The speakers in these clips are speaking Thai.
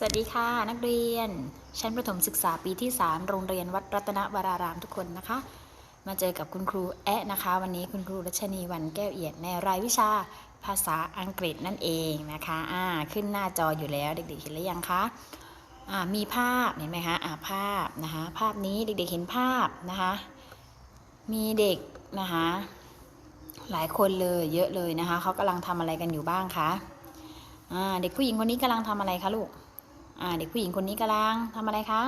สวัสดีค่ะ นักเรียน ชั้นประถมศึกษาปีที่ 3 โรงเรียนวัดรัตนวรารามทุกคนนะคะ มาเจอกับคุณครูแอะนะคะ วันนี้คุณครูรัชนีวันแก้วเอียดในรายวิชาภาษาอังกฤษนั่นเองนะคะอ่าขึ้นหน้าจออยู่แล้วเด็กๆเห็นหรือยังคะอ่ามีภาพเห็นไหมคะอ่าภาพนะคะภาพนี้เด็กๆเห็นภาพนะคะมีเด็กนะคะหลายคนเลยเยอะเลยนะคะเขากำลังทำอะไรกันอยู่บ้างคะอ่าเด็กผู้หญิงคนนี้กำลังทำอะไรคะลูก อ่าเด็กผู้หญิงคนนี้กำลังทำอะไรคะ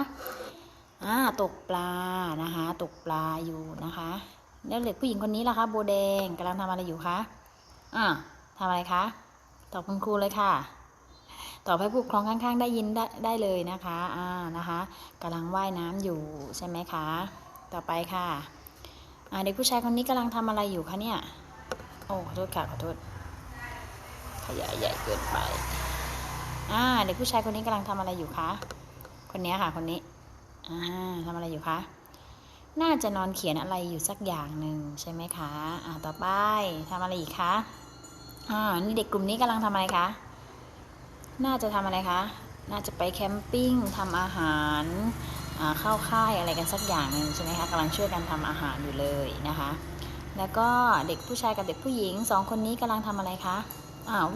อ่าตกปลานะคะ ตกปลาอยู่นะคะแล้วเด็กผู้หญิงคนนี้ล่ะคะโบแดงกำลังทำอะไรอยู่คะอ่าทำอะไรคะตอบคุณครูเลยค่ะตอบให้ผู้ปกครองข้างๆ ได้ยินได้ได้เลยนะคะอ่านะคะกำลังว่ายน้ำอยู่ใช่ไหมคะ ต่อไปค่ะอ่าเด็กผู้ชายคนนี้กำลังทำอะไรอยู่คะเนี่ยโอ้ขอโทษค่ะขอโทษขยายใหญ่เกินไป อ่าเด็กผู้ชายคนนี้กำลังทำอะไรอยู่คะ คนนี้ค่ะ คนนี้ อ่าทำอะไรอยู่คะ น่าจะนอนเขียนอะไรอยู่สักอย่างหนึ่งใช่ไหมคะ อ่าต่อไปทำอะไรอีกคะ อ่า นี่เด็กกลุ่มนี้กำลังทำอะไรคะ น่าจะทำอะไรคะ น่าจะไปแคมปิ้งทำอาหารอ่าเข้าค่ายอะไรกันสักอย่างหนึ่งใช่ไหมคะกำลังช่วยกันทำอาหารอยู่เลยนะคะ แล้วก็เด็กผู้ชายกับเด็กผู้หญิงสองคนนี้กำลังทำอะไรคะ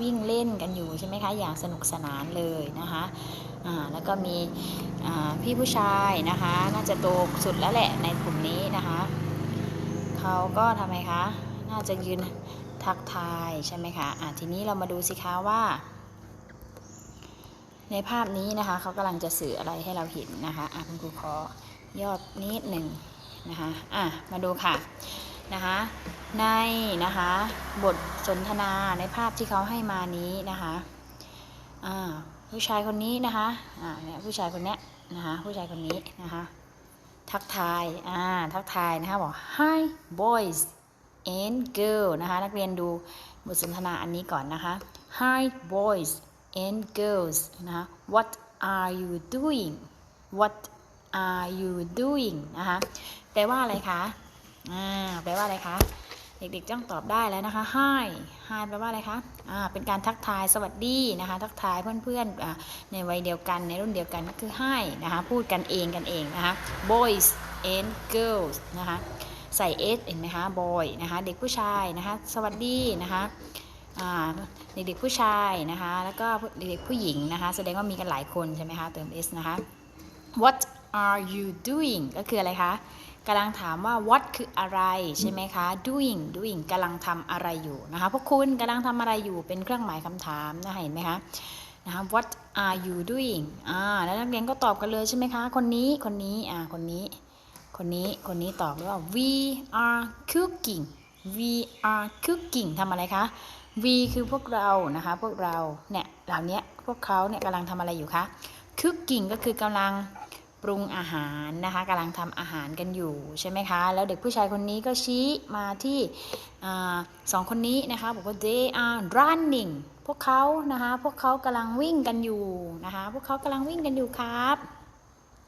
วิ่งเล่นกันอยู่ใช่ไหมคะ อย่างสนุกสนานเลยนะคะแล้วก็มีพี่ผู้ชายนะคะ น่าจะโตสุดแล้วแหละในกลุ่มนี้นะคะเขาก็ทำไมคะ น่าจะยืนทักทายใช่ไหมคะอ่าทีนี้เรามาดูสิคะว่า ในภาพนี้นะคะเขากำลังจะสื่ออะไรให้เราเห็นนะคะะคุณครูขอยอดนิดหนึ่งนะคะะมาดูค่ะ นะคะในนะคะบทสนทนาในภาพที่เขาให้มานี้นะคะผู้ชายคนนี้นะคะเนี่ยผู้ชายคนเนี้ยนะคะผู้ชายคนนี้นะคะทักทายอ่าทักทายนะคะบอก hi boys and girl นะคะนักเรียนดูบทสนทนาอันนี้ก่อนนะคะ hi boys and girls นะคะ what are you doing what are you doing นะคะแปลว่าอะไรคะ อ่าแปลว่าอะไรคะเด็กๆต้องตอบได้แล้วนะคะ hi hi แปลว่าอะไรคะอ่าเป็นการทักทายสวัสดีนะคะ ทักทายเพื่อนๆในวัยเดียวกันในรุ่นเดียวกันก็คือ hi นะคะ พูดกันเองกันเองนะคะ boys and girls นะคะใส่ s เห็นไหมคะ boy นะคะเด็กผู้ชายนะคะสวัสดีนะคะอ่าเด็กๆผู้ชายนะคะแล้วก็เด็กๆผู้หญิงนะคะแสดงว่ามีกันหลายคนใช่ไหมคะเติม s นะคะ what are you doing ก็คืออะไรคะ กำลังถามว่า what คืออะไรใช่ไหมคะ doing doing กำลังทำอะไรอยู่นะคะพวกคุณกำลังทำอะไรอยู่เป็นเครื่องหมายคำถามนะคะเห็นไหมคะนะคะ what are you doing อ่าแล้วนักเรียนก็ตอบกันเลยใช่ไหมคะ คนนี้คนนี้อ่าคนนี้ คนนี้คนนี้ตอบว่า we are cooking we are cooking ทำอะไรคะ we คือพวกเรานะคะ พวกเราเนี่ยเหล่านี้พวกเขาเนี่ยกำลังทำอะไรอยู่คะ cooking ก็คือกำลัง ปรุงอาหารนะคะกำลังทำอาหารกันอยู่ใช่ไหมคะ แล้วเด็กผู้ชายคนนี้ก็ชี้มาที่อสองคนนี้นะคะบอกว่า they are running พวกเขานะคะพวกเขากำลังวิ่งกันอยู่นะคะพวกเขากำลังวิ่งกันอยู่ครับ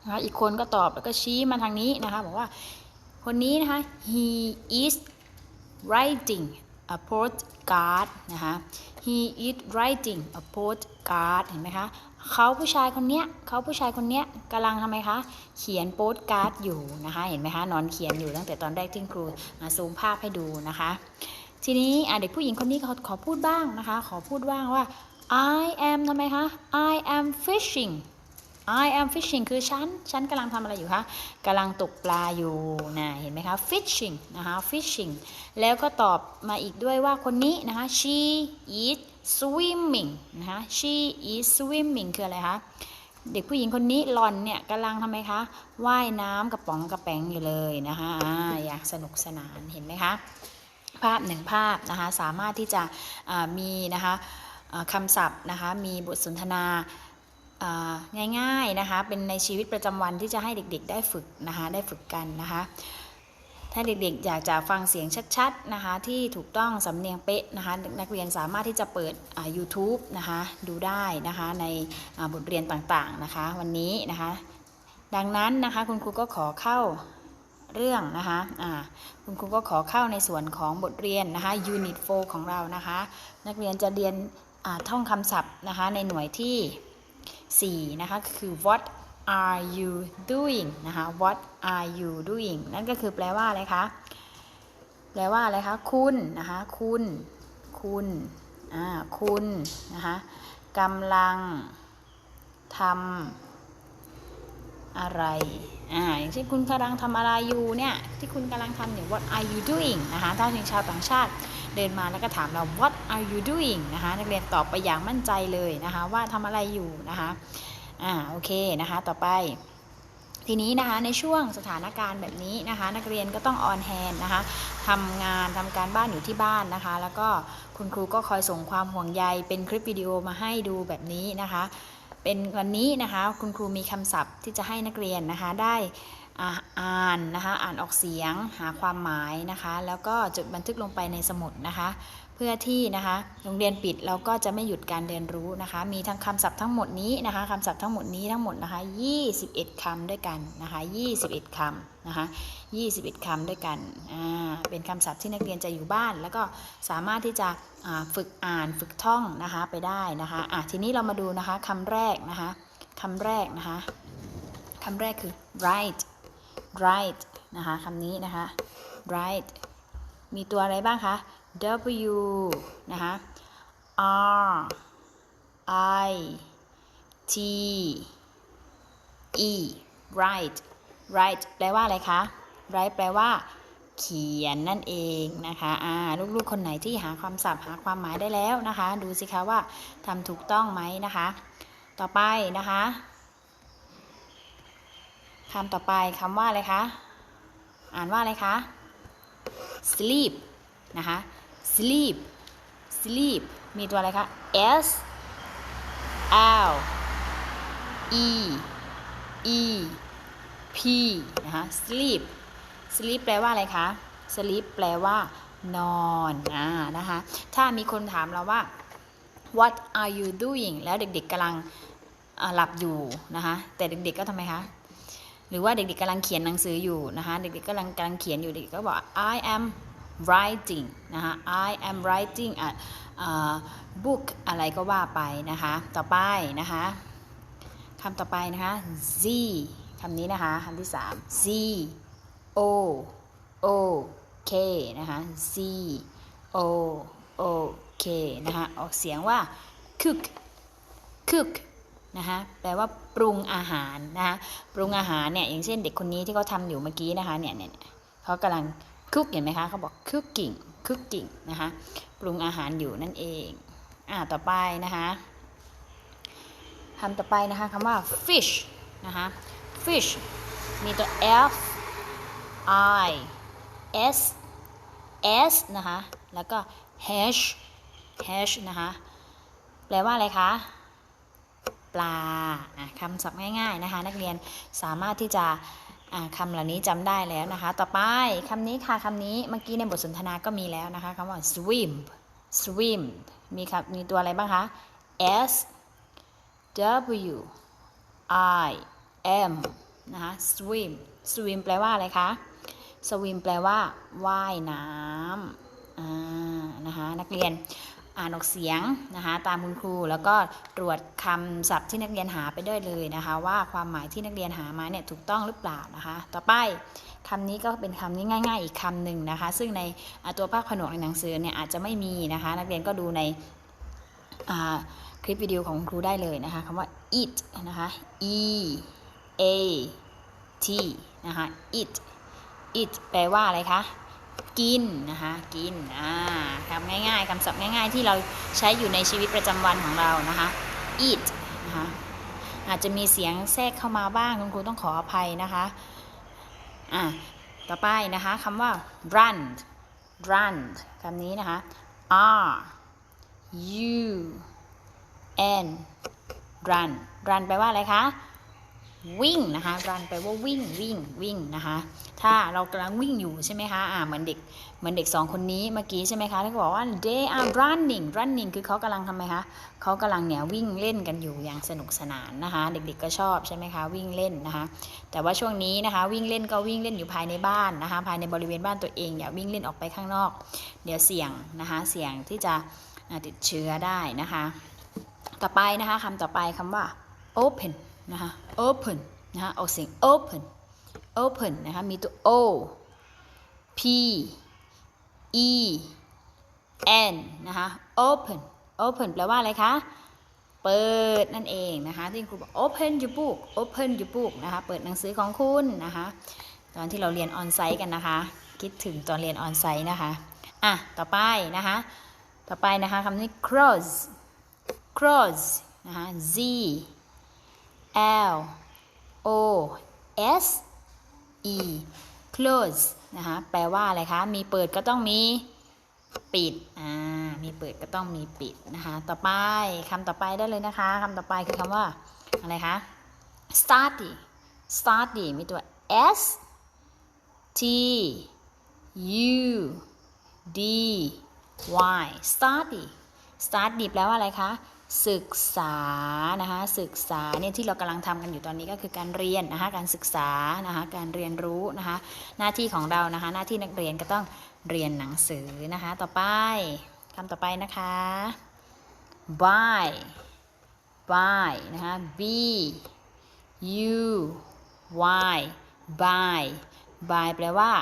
นะะอีกคนก็ตอบแล้วก็ชี้มาทางนี้นะคะบอกว่าคนนี้นะคะ he is writing a postcard นะคะ he is writing a postcard เห็นไหมคะเขาผู้ชายคนเนี้ยเขาผู้ชายคนเนี้ยกำลังทำไมคะเขียนโปสการ์ดอยู่นะคะ เห็นไหมคะนอนเขียนอยู่ตั้งแต่ตอนแรกที่ครูมาซูมภาพให้ดูนะคะ ทีนี้เด็กผู้หญิงคนนี้ขอขอพูดบ้างนะคะ ขอพูดบ้างว่า I am ทำไมคะ I am fishing I am fishing คือฉัน ฉันกำลังทำอะไรอยู่คะกำลังตกปลาอยู่นะเห็นไหมคะ fishing นะคะ fishing แล้วก็ตอบมาอีกด้วยว่าคนนี้นะคะ she is swimming นะคะ she is swimming คืออะไรคะเด็กผู้หญิงคนนี้หลอนเนี่ยกำลังทำไมคะว่ายน้ำกระป๋องกระแป๋งอยู่เลยนะคะออยากสนุกสนานเห็นไหมคะ ภาพหนึ่งภาพนะคะสามารถที่จะมีนะคะคำศัพท์นะคะมีบทสนทนา ง่ายๆนะคะเป็นในชีวิตประจำวันที่จะให้เด็กๆ ได้ฝึกนะคะได้ฝึกกันนะคะถ้าเด็กๆ อยากจะฟังเสียงชัดๆนะคะที่ถูกต้องสำเนียงเป๊ะนะคะนักเรียนสามารถที่จะเปิดอ่า YouTube นะคะดูได้นะคะในบทเรียนต่างๆนะคะวันนี้นะคะดังนั้นนะคะคุณครูก็ขอเข้าเรื่องนะคะคุณครูก็ขอเข้าในส่วนของบทเรียนนะคะ Unit 4ของเรานะคะนักเรียนจะเรียนท่องคำศัพท์นะคะในหน่วยที่ 4 นะคะคือ what are you doing นะคะ what are you doing นั่นก็คือแปลว่าอะไรคะ แปลว่าอะไรคะ คุณนะคะ คุณ คุณ อ่า คุณนะคะกำลังทำอะไร อ่า อย่างเช่นคุณกำลังทำอะไรอยู่เนี่ย ที่คุณกำลังทำเนี่ย what are you doing นะคะ ถ้าเป็นชาวต่างชาติ เดินมาแล้วก็ถามเรา what are you doing นะคะนักเรียนตอบไปอย่างมั่นใจเลยนะคะว่าทำอะไรอยู่นะคะอ่าโอเคนะคะต่อไปทีนี้นะคะในช่วงสถานการณ์แบบนี้นะคะนักเรียนก็ต้องออนแฮนนะคะทำงานทำการบ้านอยู่ที่บ้านนะคะ แล้วก็คุณครูก็คอยส่งความห่วงใยเป็นคลิปวิดีโอมาให้ดูแบบนี้นะคะ เป็นวันนี้นะคะคุณครูมีคำศัพท์ที่จะให้นักเรียนนะคะได้ อ่านนะคะอ่านออกเสียงหาความหมายนะคะ แล้วก็จดบันทึกลงไปในสมุดนะคะ เพื่อที่นะคะโรงเรียนปิดเราก็จะไม่หยุดการเรียนรู้นะคะ มีทั้งคำศัพท์ทั้งหมดนี้นะคะคำศัพท์ทั้งหมดนี้ทั้งหมดนะคะ21คำด้วยกันนะคะ21คำนะคะ21คำด้วยกันอ่าเป็นคำศัพท์ที่นักเรียนจะอยู่บ้าน แล้วก็สามารถที่จะฝึกอ่านฝึกท่องนะคะไปได้นะคะอะทีนี้เรามาดูนะคะคำแรกนะคะคำแรกนะคะคำแรกคือ right right นะคะคำนี้นะคะ right มีตัวอะไรบ้างคะ W นะคะ R I T E right right แปลว่าอะไรคะ right แปลว่า เขียนนั่นเองนะคะอ่าลูกๆ คนไหนที่หาความศัพท์หาความหมายได้แล้วนะคะ ดูสิคะว่าทำถูกต้องไหมนะคะ ต่อไปนะคะ คำต่อไปคำว่าอะไรคะ อ่านว่าอะไรคะ sleep นะคะ sleep sleep มีตัวอะไรคะ s l e e p นะคะ sleep sleep แปลว่าอะไรคะ sleep แปลว่านอนอ่านะคะ ถ้ามีคนถามเราว่า what are you doing แล้วเด็กๆกำลังหลับอยู่นะคะ แต่เด็กๆก็ทำไมคะ หรือว่าเด็กๆกำลังเขียนหนังสืออยู่นะคะ เด็กๆกำลังกำลังเขียนอยู่เด็กก็บอก I am writing นะคะ I am writing a uh, book อะไรก็ว่าไปนะคะ ต่อไปนะคะคำต่อไปนะคะ Z คำนี้นะคะคำที่3 Z O O K นะคะ Z O O K นะคะ ออกเสียงว่า cook cook นะคะแปลว่าปรุงอาหารนะคะปรุงอาหารเนี่ยอย่างเช่นเด็กคนนี้ที่เขาทำอยู่เมื่อกี้นะคะเนี่ยเนี่ยเขากำลังคุกเห็นไหมคะเขาบอก cooking cooking นะคะปรุงอาหารอยู่นั่นเองอ่าต่อไปนะคะคำต่อไปนะคะคำว่า fish นะคะ fish มีตัว f i s s นะคะ แล้วก็ h h นะคะ แปลว่าอะไรคะ ปลาคำศัพท์ง่ายๆนะคะ นักเรียนสามารถที่จะอ่าคำเหล่านี้จำได้แล้วนะคะ ต่อไปคำนี้ค่ะคำนี้เมื่อกี้ในบทสนทนาก็มีแล้วนะคะคำว่า swim swim มีครับมีตัวอะไรบ้างคะ s w i m นะคะ swim swim แปลว่าอะไรคะ swim แปลว่าว่ายน้ำนะคะนักเรียน อ่านออกเสียงนะคะตามคุณครูแล้วก็ตรวจคำศัพท์ที่นักเรียนหาไปด้วยเลยนะคะ ว่าความหมายที่นักเรียนหามาเนี่ยถูกต้องหรือเปล่านะคะ ต่อไปคำนี้ก็เป็นคำนี้ง่าย ๆ อีกคำหนึ่งนะคะ ซึ่งในตัวภาคผนวกในหนังสือเนี่ยอาจจะไม่มีนะคะ นักเรียนก็ดูในคลิปวิดีโอของครูได้เลยนะคะคำว่า eat นะคะ e a t นะคะ eat eat แปลว่าอะไรคะ กินนะคะกินอ่าคำง่ายๆคำศัพท์ง่าย ๆ ที่เราใช้อยู่ในชีวิตประจำวันของเรานะคะ eat นะคะอาจจะมีเสียงแทรกเข้ามาบ้างคุณครูต้องขออภัยนะคะอ่าต่อไปนะคะคำว่า run run คำนี้นะคะ r u n run run แปลว่าอะไรคะ วิ่งนะคะ run แปลว่าวิ่งวิ่งวิ่งนะคะ ถ้าเรากำลังวิ่งอยู่ใช่ไหมคะอ่าเหมือนเด็กเหมือนเด็กสองคนนี้เมื่อกี้ใช่ไหมคะที่เขาบอกว่า they are running running คือเขากำลังทำไมคะเขากำลังเนี่ยวิ่งเล่นกันอยู่อย่างสนุกสนานนะคะ เด็กๆก็ชอบใช่ไหมคะวิ่งเล่นนะคะ แต่ว่าช่วงนี้นะคะ วิ่งเล่นก็วิ่งเล่นอยู่ภายในบ้านนะคะ ภายในบริเวณบ้านตัวเองอย่าวิ่งเล่นออกไปข้างนอก เดี๋ยวเสี่ยงนะคะเสี่ยงที่จะติดเชื้อได้นะคะ ต่อไปนะคะคำต่อไปคำว่า open นะคะ open นะคะออกเสียง open open นะคะ มีตัว o p e n นะคะ open open แปลว่าอะไรคะ เปิดนั่นเองนะคะ ที่ครูบอก open your book open your book นะคะ เปิดหนังสือของคุณนะคะ ตอนที่เราเรียนออนไซต์กันนะคะ คิดถึงตอนเรียนออนไซต์นะคะ อะ ต่อไปนะคะ ต่อไปนะคะคำนี้ cross cross นะคะ z l o s e close นะคะแปลว่าอะไรคะ มีเปิดก็ต้องมีปิด อ่า มีเปิดก็ต้องมีปิดนะคะ ต่อไปคำต่อไปได้เลยนะคะคำต่อไปคือคำว่าอะไรคะ study study มีตัว s t u d y study study แปลว่าอะไรคะ ศึกษานะคะศึกษาเนี่ยที่เรากำลังทำกันอยู่ตอนนี้ก็คือการเรียนนะคะการศึกษานะคะการเรียนรู้นะคะหน้าที่ของเรานะคะหน้าที่นักเรียนก็ต้องเรียนหนังสือนะคะต่อไปคำต่อไปนะคะ by by นะคะ b u y by by แปลว่า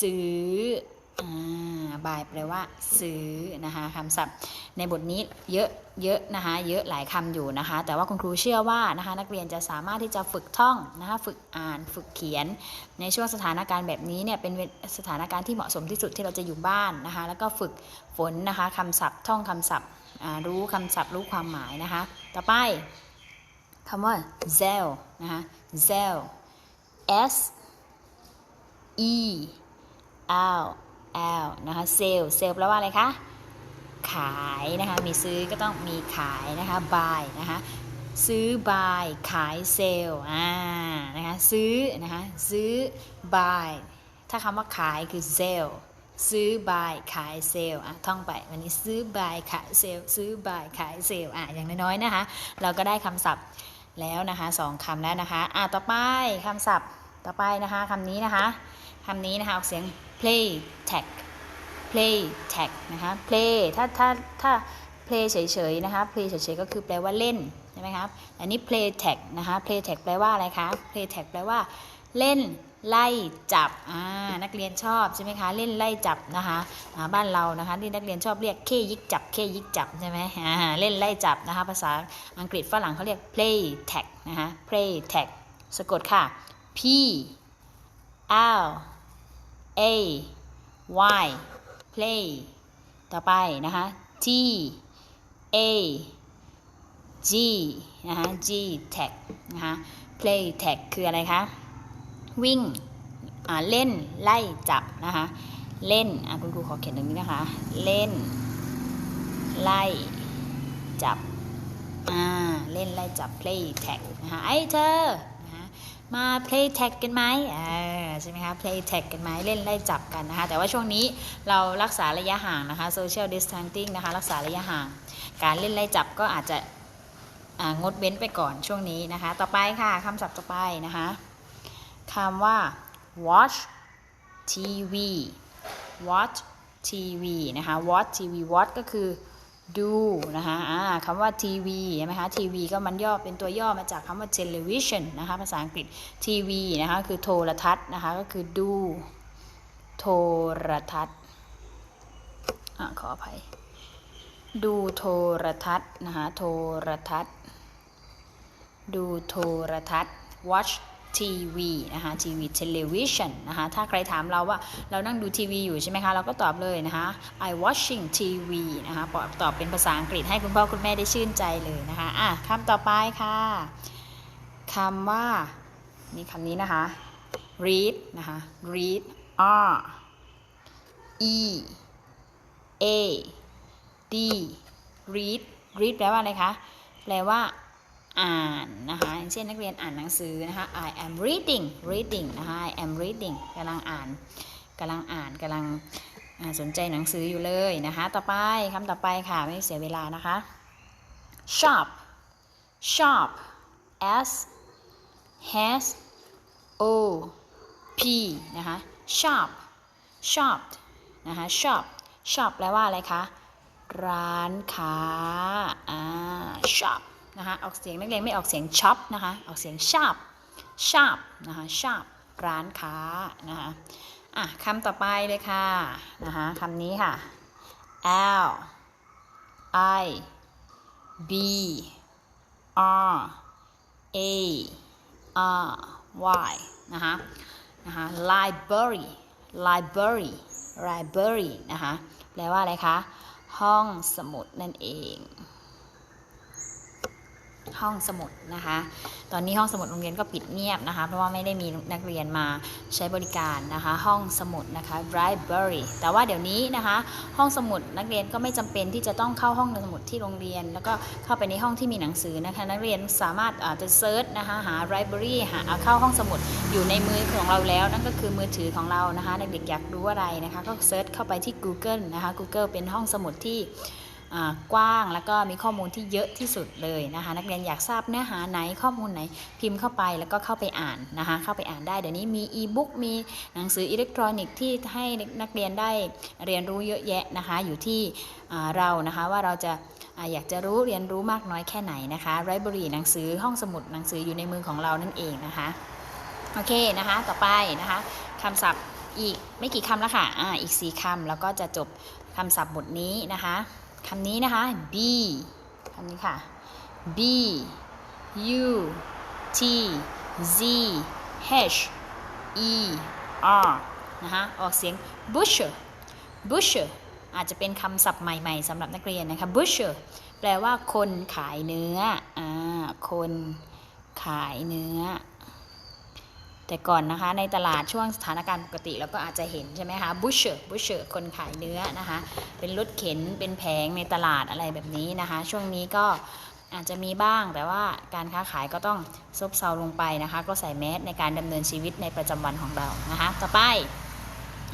ซื้อ บายแปลว่า ซื้อนะคะคำศัพท์ในบทนี้เยอะเยอะนะคะเยอะหลายคำอยู่นะคะ แต่ว่าคุณครูเชื่อว่านะคะนักเรียนจะสามารถที่จะฝึกท่องนะคะฝึกอ่านฝึกเขียน ในช่วงสถานการณ์แบบนี้เนี่ยเป็นสถานการณ์ที่เหมาะสมที่สุดที่เราจะอยู่บ้านนะคะ แล้วก็ฝึกฝนนะคะคำศัพท์ท่องคำศัพท์รู้คำศัพท์รู้ความหมายนะคะ ต่อไปคำว่า zel นะคะ zel s e l l นะคะ sale sale แปลว่าอะไรคะ ขายนะคะ มีซื้อก็ต้องมีขายนะคะ buy นะคะ ซื้อ buy ขาย sale อ่า นะคะ ซื้อ นะคะ ซื้อ buy ถ้าคำว่าขายคือ sale ซื้อ buy ขาย sale อะ ท่องไป วันนี้ซื้อ buy ขาย sale ซื้อ buy ขาย sale อะ อย่างน้อยๆ นะคะ เราก็ได้คำศัพท์แล้วนะคะสองคำแล้วนะคะ อะ ต่อไปคำศัพท์ ต่อไปนะคะคำนี้นะคะำนี้นะคะออกเสียง play tag play tag นะคะ play ถ้าถ้าถ้า play เฉยๆนะคะ play เฉยๆก็คือแปลว่าเล่นใช่ไหมครับอันนี้ play tag นะคะ play tag แปลว่าอะไรคะ play tag แปลว่าเล่นไล่จับอ่านักเรียนชอบใช่ไหมคะ เล่นไล่จับนะคะอ่าบ้านเรานะคะที่นักเรียนชอบเรียกเคยิกจับเคยิกจับใช่ไหมอ่าเล่นไล่จับนะคะ ภาษาอังกฤษฝรั่งเขาเรียก play tag นะคะ play tag สะกดค่ะ p l a y play ต่อไปนะคะ t a g นะคะ g tag นะคะ play tag คืออะไรคะ วิ่งเล่นไล่จับนะคะ เล่นอะคุณครูขอเขียนตรงนี้นะคะ เล่น ไล่จับอ่าเล่นไล่จับ play tag นะคะไอ้เธอ มา play tag กันไหมใช่ไหมคะ play tag กันไหมเล่นไล่จับกันนะคะ แต่ว่าช่วงนี้เรารักษาระยะห่างนะคะ social distancing นะคะ รักษาระยะห่าง การเล่นไล่จับก็อาจจะงดเว้นไปก่อนช่วงนี้นะคะ ต่อไปค่ะคำศัพท์ต่อไปนะคะคำว่า watch TV watch TV นะคะ watch TV watch ก็คือ ดูนะคะอ่าคำว่า TV ใช่ไหมคะ TV ก็มันย่อเป็นตัวย่อมาจากคำว่า television นะคะภาษาอังกฤษ TV นะคะคือโทรทัศน์นะคะก็คือดูโทรทัศน์อขออภัย ดูโทรทัศน์นะคะโทรทัศน์ ดูโทรทัศน์ watch ทีวีนะคะทีวี television นะคะถ้าใครถามเราว่าเรานั่งดูทีวีอยู่ใช่ไหมคะ เราก็ตอบเลยนะคะ I watching TV นะคะตอบเป็นภาษาอังกฤษให้คุณพ่อคุณแม่ได้ชื่นใจเลยนะคะอะคำต่อไปค่ะคำว่านี่คำนี้นะคะ read นะคะ read R E A D read read แปลว่าอะไรคะ แปลว่า อ่านนะคะเช่นนักเรียนอ่านหนังสือนะคะ I am reading reading นะคะ I am reading กำลังอ่านกำลังอ่านกำลังสนใจหนังสืออยู่เลยนะคะ ต่อไปคำต่อไปค่ะไม่เสียเวลานะคะ shop shop s has o p นะคะ shop shop นะคะ shop shop แปลว่าอะไรคะ ร้านค้าอ่า shop นะคะออกเสียงนักเรียนไม่ออกเสียง shop นะคะออกเสียง sharp sharp นะคะ sharp ร้านค้านะคะอะคำต่อไปเลยค่ะนะคะคำนี้ค่ะ L I B R A R Y นะคะนะคะ library library library นะคะแปลว่าอะไรคะ ห้องสมุดนั่นเอง ห้องสมุดนะคะ ตอนนี้ห้องสมุดโรงเรียนก็ปิดเงียบนะคะ เพราะว่าไม่ได้มีนักเรียนมาใช้บริการนะคะ ห้องสมุดนะคะ library แต่ว่าเดี๋ยวนี้นะคะ ห้องสมุดนักเรียนก็ไม่จำเป็นที่จะต้องเข้าห้องสมุดที่โรงเรียน แล้วก็เข้าไปในห้องที่มีหนังสือนะคะ นักเรียนสามารถอาจจะเซิร์ชนะคะหา library หาเข้าห้องสมุดอยู่ในมือของเราแล้ว นั่นก็คือมือถือของเรานะคะเด็กๆอยากรู้อะไรนะคะ ก็เซิร์ชเข้าไปที่ Google นะคะ Google เป็นห้องสมุดที่ กว้างแล้วก็มีข้อมูลที่เยอะที่สุดเลยนะคะนักเรียนอยากทราบเนื้อหาไหนข้อมูลไหนพิมพ์เข้าไปแล้วก็เข้าไปอ่านนะคะเข้าไปอ่านได้เดี๋ยวนี้มีอีบุ๊กมีหนังสืออิเล็กทรอนิกส์ที่ให้นักเรียนได้เรียนรู้เยอะแยะนะคะอยู่ที่เรานะคะว่าเราจะอ่าอยากจะรู้เรียนรู้มากน้อยแค่ไหนนะคะไรบรีหนังสือห้องสมุดหนังสืออยู่ในมือของเรานั่นเองนะคะโอเคนะคะต่อไปนะคะคำศัพท์อีกไม่กี่คำแล้วค่ะอ่าอีกสี่คำแล้วก็จะจบคำศัพท์บทนี้นะคะ คำนี้นะคะ B คำนี้ค่ะ B U T Z H E R นะคะออกเสียง butcher butcher อาจจะเป็นคำศัพท์ใหม่ ๆสำหรับนักเรียนนะคะ butcher แปลว่าคนขายเนื้ออ่าคนขายเนื้อ แต่ก่อนนะคะในตลาดช่วงสถานการณ์ปกติเราก็อาจจะเห็นใช่ไหมคะ butcher butcher คนขายเนื้อนะคะ เป็นรถเข็นเป็นแผงในตลาดอะไรแบบนี้นะคะ ช่วงนี้ก็อาจจะมีบ้างแต่ว่าการค้าขายก็ต้องซบเซาลงไปนะคะ ก็ใส่แมสในการดำเนินชีวิตในประจำวันของเรานะคะ ต่อไป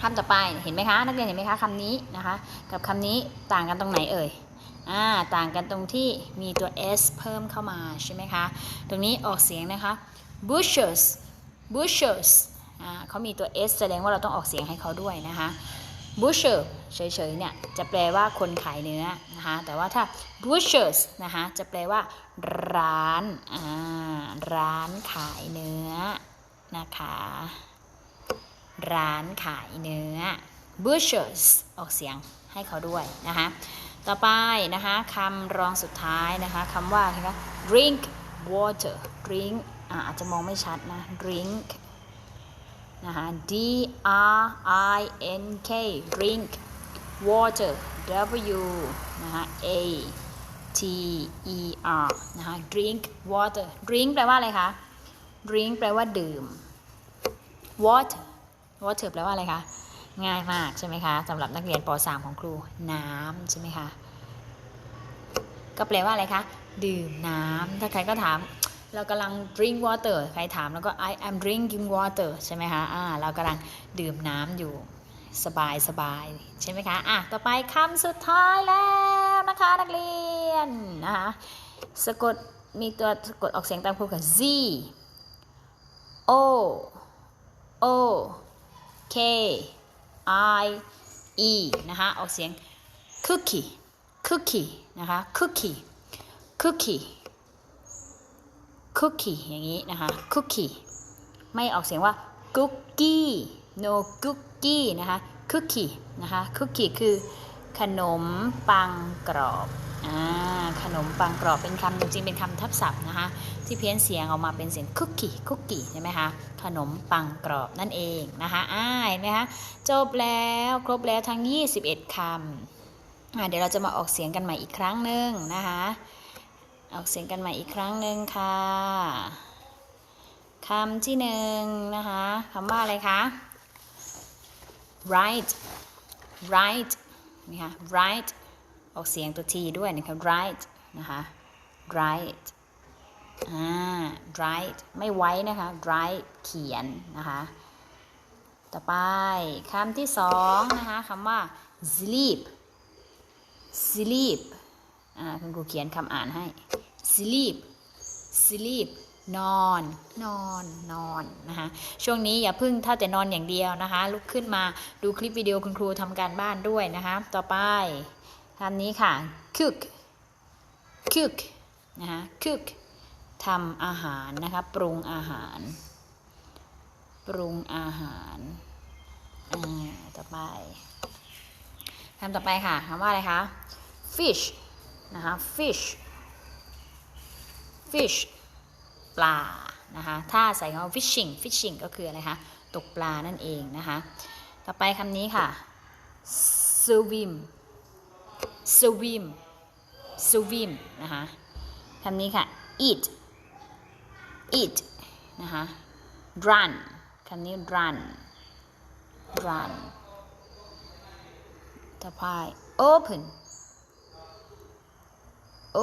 คำต่อไปเห็นไหมคะนักเรียนเห็นไหมคะคำนี้นะคะ กับคำนี้ต่างกันตรงไหนเอ่ยอ่าต่างกันตรงที่มีตัว s เพิ่มเข้ามาใช่ไหมคะ ตรงนี้ออกเสียงนะคะ butchers butchers อ่าเขามีตัว s แสดงว่าเราต้องออกเสียงให้เขาด้วยนะคะ butcher เฉยๆเนี่ยจะแปลว่าคนขายเนื้อนะคะ แต่ว่าถ้า butchers นะคะจะแปลว่า ร้านอ่าร้านขายเนื้อนะคะ ร้านขายเนื้อ butchers ออกเสียงให้เขาด้วยนะคะ ต่อไปนะคะคำรองสุดท้ายนะคะคำว่าอะไรคะ drink water drink อาอาจจะมองไม่ชัดนะ drink นะคะ D R I N K drink water W นะคะ A T E R นะคะ drink water drink แปลว่าอะไรคะ drink แปลว่าดื่ม water water แปลว่าอะไรคะง่ายมากใช่ไหมคะสำหรับนักเรียนป .3 ของครูน้ำใช่ไหมคะก็แปลว่าอะไรคะ ดื่มน้ำถ้าใครก็ถาม เรากำลัง drink water ใครถามแล้วก็ I am drinking water ใช่ไหมคะอ่าเรากำลังดื่มน้ำอยู่สบายสบายใช่ไหมคะอะต่อไปคำสุดท้ายแล้วนะคะนักเรียนนะคะสะกดมีตัวสะกดออกเสียงตามครูกับ Z O O K I E นะคะออกเสียง cookie cookie นะคะ cookie cookie cookie อย่างนี้นะคะ cookie ไม่ออกเสียงว่า cookie no cookie นะคะ cookie นะคะ cookie คือขนมปังกรอบอ่าขนมปังกรอบเป็นคำจริงๆเป็นคำทับศัพท์นะคะที่เพี้ยนเสียงออกมาเป็นเสียง cookie cookie ใช่ไหมคะขนมปังกรอบนั่นเองนะคะอ่าเห็นไหมคะจบแล้วครบแล้วทั้ง 21คำอ่าเดี๋ยวเราจะมาออกเสียงกันใหม่อีกครั้งหนึ่งนะคะ ออกเสียงกันใหม่อีกครั้งหนึ่งค่ะคำที่หนึ่งนะคะคำว่าอะไรคะ right right นี่ค่ะ right ออกเสียงตัว t ด้วยนะคะ right นะคะ right อ่า right ไม่ไว้นะคะ right เขียนนะคะ ต่อไปคำที่สองนะคะคำว่า sleep sleep อ่าคุณครูเขียนคำอ่านให้ sleep sleep นอน นอน นอน นะคะ ช่วงนี้อย่าพึ่งถ้าแต่นอนอย่างเดียวนะคะ ลุกขึ้นมาดูคลิปวิดีโอคุณครูทำการบ้านด้วยนะคะ ต่อไปคำนี้ค่ะ cook cook นะคะ cook ทำอาหารนะคะ ปรุงอาหาร ปรุงอาหารอ่าต่อไปคำต่อไปค่ะคำว่าอะไรคะ fish นะคะ fish fish ปลานะคะถ้าใส่คำว่า fishing fishing ก็คืออะไรคะตกปลานั่นเองนะคะต่อไปคำนี้ค่ะ swim swim swim นะคะคำนี้ค่ะ eat eat นะคะ run คำนี้ run run ต่อไป open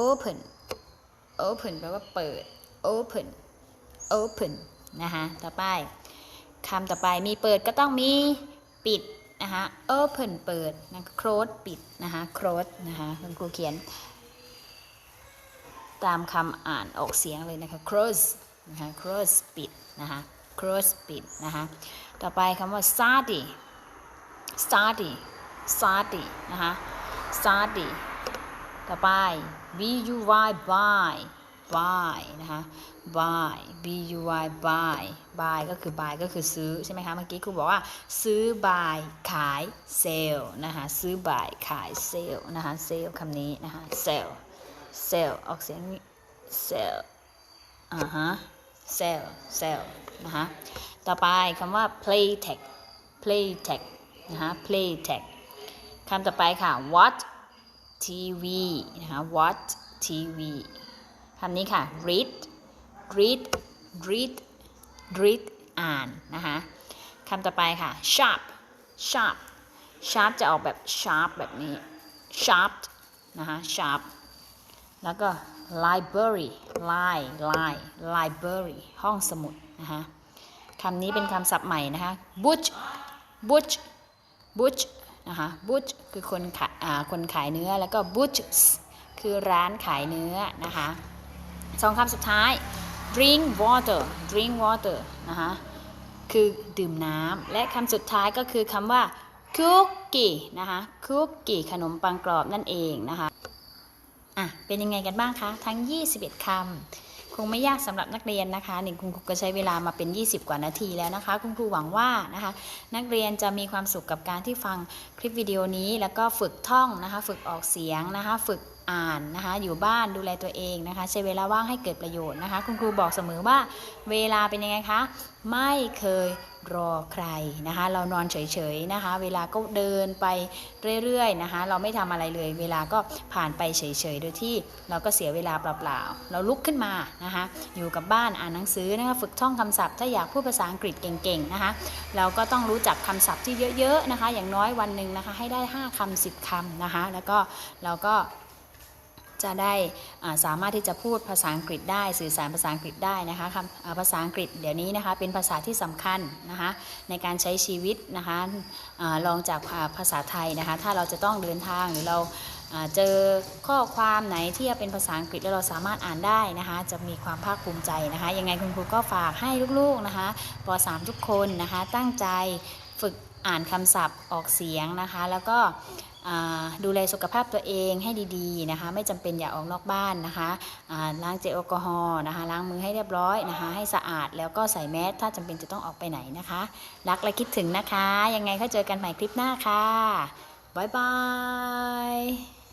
open open แปลว่าเปิด open open นะคะต่อไปคำต่อไปมีเปิดก็ต้องมีปิดนะคะ open เปิดนะ close ปิดนะคะ close นะคะคุณครูเขียน ตามคำอ่านออกเสียงเลยนะคะ close นะคะ close ปิดนะคะ close ปิดนะคะต่อไปคำว่า study study study นะคะ study ต่อไป b u y buy buy นะคะ buy b u y buy buy ก็คือ buy ก็คือซื้อใช่ไหมคะ เมื่อกี้ครูบอกว่า ซื้อ buy ขาย sell นะคะ ซื้อ buy ขาย sell นะคะ sell คำนี้นะคะ sell sell ออกเสียงนี้ sell อ่าฮะ sell sell นะคะ ต่อไปคำว่า play tag play tag นะคะ play tag คำต่อไปค่ะ what watch TV นะคะ watch TV คำนี้ค่ะ read read read read อ่านนะคะคำต่อไปค่ะ sharp sharp sharp จะออกแบบ sharp แบบนี้ sharp นะคะ sharp แล้วก็ library li li library ห้องสมุดนะคะคำนี้เป็นคำศัพท์ใหม่นะคะ butch butch butch นะคะ butch คือคนขายคนขายเนื้อแล้วก็ butchers คือร้านขายเนื้อนะคะสองคำสุดท้าย drink water drink water นะคะคือดื่มน้ำและคำสุดท้ายก็คือคำว่า cookie นะคะ cookie ขนมปังกรอบนั่นเองนะคะอะเป็นยังไงกันบ้างคะ ทั้ง 21คำ คงไม่ยากสำหรับนักเรียนนะคะหนึ่งคุณครูก็ใช้เวลามาเป็น 20 กว่านาทีแล้วนะคะ คุณครูหวังว่านะคะ นักเรียนจะมีความสุขกับการที่ฟังคลิปวิดีโอนี้ แล้วก็ฝึกท่องนะคะ ฝึกออกเสียงนะคะ ฝึกอ่านนะคะ อยู่บ้านดูแลตัวเองนะคะ ใช้เวลาว่างให้เกิดประโยชน์นะคะ คุณครูบอกเสมอว่าเวลาเป็นยังไงคะ ไม่เคย รอใครนะคะ เรานอนเฉยๆนะคะ เวลาก็เดินไปเรื่อยๆนะคะ เราไม่ทำอะไรเลย เวลาก็ผ่านไปเฉยๆโดยที่เราก็เสียเวลาเปล่าๆ เราลุกขึ้นมานะคะ อยู่กับบ้านอ่านหนังสือนะคะฝึกท่องคำศัพท์ ถ้าอยากพูดภาษาอังกฤษเก่งๆนะคะ เราก็ต้องรู้จักคำศัพท์ที่เยอะๆนะคะ อย่างน้อยวันหนึ่งนะคะ ให้ได้ 5คำ10คำนะคะ แล้วก็เราก็ จะได้สามารถที่จะพูดภาษาอังกฤษได้สื่อสารภาษาอังกฤษได้นะคะคำภาษาอังกฤษเดี๋ยวนี้นะคะเป็นภาษาที่สำคัญนะคะในการใช้ชีวิตนะคะลองจากภาษาไทยนะคะถ้าเราจะต้องเดินทางหรือเราเจอข้อความไหนที่เป็นภาษาอังกฤษแล้วเราสามารถอ่านได้นะคะ จะมีความภาคภูมิใจนะคะ ยังไงคุณครูก็ฝากให้ลูกๆนะคะป .3 ทุกคนนะคะตั้งใจฝึกอ่านคำศัพท์ออกเสียงนะคะ แล้วก็ ดูแลสุขภาพตัวเองให้ดีๆนะคะ ไม่จำเป็นอย่าออกนอกบ้านนะคะล้างเจลแอลกอฮอล์นะคะ ล้างมือให้เรียบร้อยนะคะ ให้สะอาดแล้วก็ใส่แมสถ้าจำเป็นจะต้องออกไปไหนนะคะ รักและคิดถึงนะคะ ยังไงก็เจอกันใหม่คลิปหน้าค่ะบ๊ายบาย